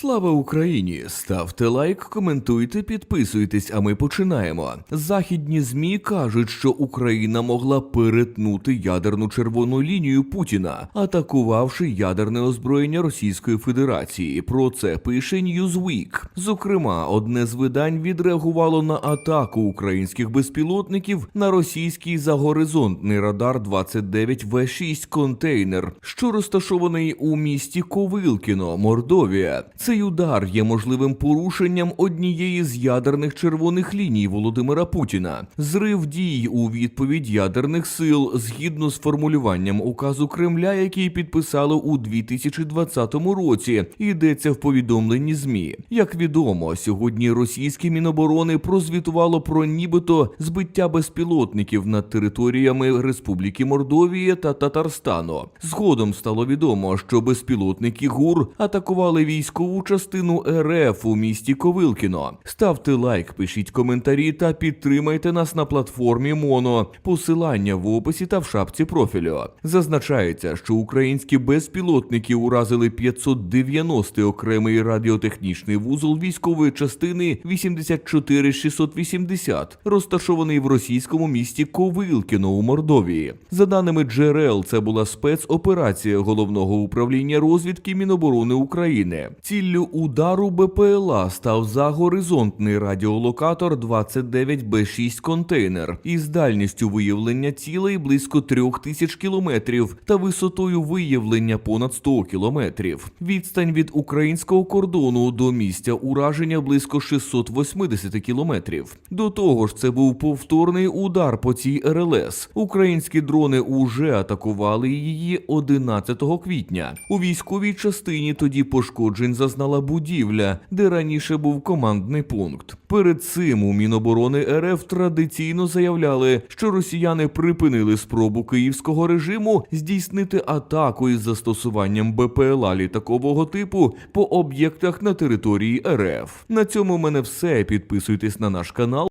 Слава Україні! Ставте лайк, коментуйте, підписуйтесь, а ми починаємо. Західні змі кажуть, що Україна могла перетнути ядерну червону лінію Путіна, атакувавши ядерне озброєння Російської Федерації. Про це пише Newsweek. Зокрема, одне з видань відреагувало на атаку українських безпілотників на російський загоризонтний радар 29 В6 контейнер, що розташований у місті Ковилкіно, Мордовія. Цей удар є можливим порушенням однієї з ядерних червоних ліній Володимира Путіна. Зрив дій у відповідь ядерних сил згідно з формулюванням указу Кремля, який підписали у 2020 році. Йдеться в повідомленні змі. Як відомо, сьогодні російське міноборони прозвітувало про нібито збиття безпілотників над територіями Республіки Мордовія та Татарстану. Згодом стало відомо, що безпілотники ГУР атакували військову частину РФ у місті Ковилкіно. Ставте лайк, пишіть коментарі та підтримайте нас на платформі Моно. Посилання в описі та в шапці профілю. Зазначається, що українські безпілотники уразили 590 окремий радіотехнічний вузол військової частини 84680, розташований в російському місті Ковилкіно у Мордовії. За даними джерел, це була спецоперація головного управління розвідки Міноборони України. Ціллю удару БПЛА став загоризонтний радіолокатор 29Б6 контейнер із дальністю виявлення цілей близько 3000 кілометрів та висотою виявлення понад 100 кілометрів. Відстань від українського кордону до місця ураження близько 680 кілометрів. До того ж, це був повторний удар по цій РЛС. Українські дрони уже атакували її 11 квітня. У військовій частині тоді пошкоджень зазнала будівля, де раніше був командний пункт. Перед цим у Міноборони РФ традиційно заявляли, що росіяни припинили спробу київського режиму здійснити атаку із застосуванням БПЛА літакового типу по об'єктах на території РФ. На цьому в мене все. Підписуйтесь на наш канал.